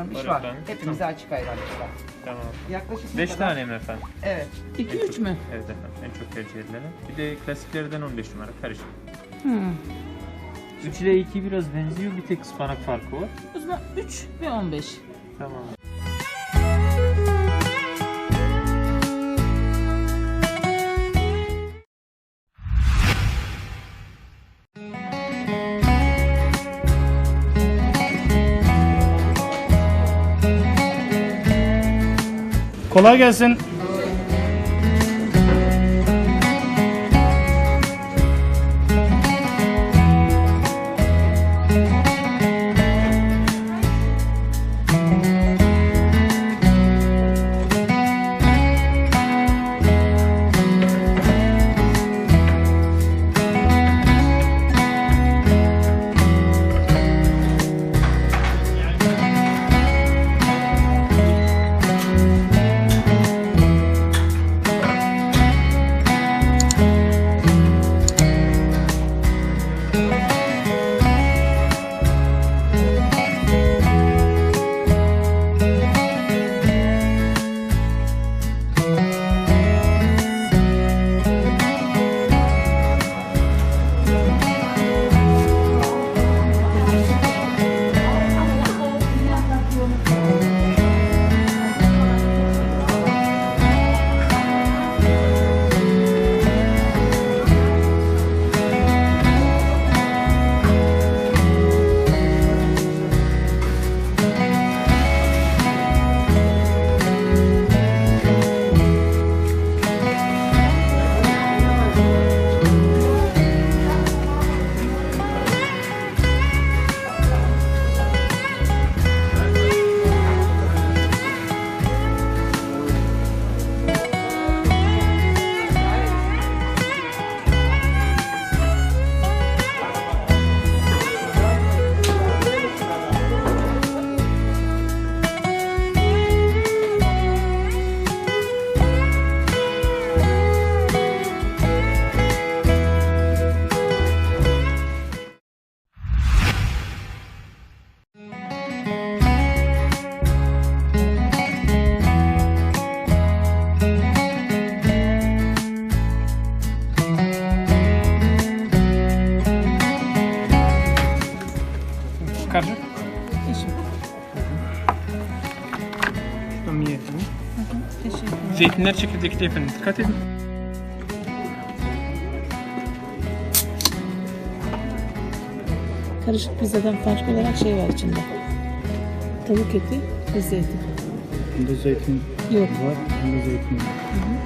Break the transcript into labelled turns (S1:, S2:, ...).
S1: varmış
S2: Var
S1: var.
S2: efendim.
S1: Hepimize açık ayran var.
S2: Tamam.
S1: Yaklaşık ne
S2: 5
S1: kadar?
S2: tane mi efendim?
S1: Evet.
S3: 2-3 mü?
S2: Evet efendim. En çok tercih edileni. Bir de klasiklerden 15 numara karışık.
S3: Hı.
S2: 3 ile 2 biraz benziyor. Bir tek ıspanak farkı var.
S3: O zaman 3 ve 15.
S2: Tamam.
S4: Kolay gelsin. Zeytinler çekirdekli efendim. Dikkat edin.
S3: Karışık pizzadan farklı olarak şey var içinde. Tavuk eti ve zeytin.
S4: Bunda zeytin
S3: Yok.
S4: var. Bunda zeytin yok.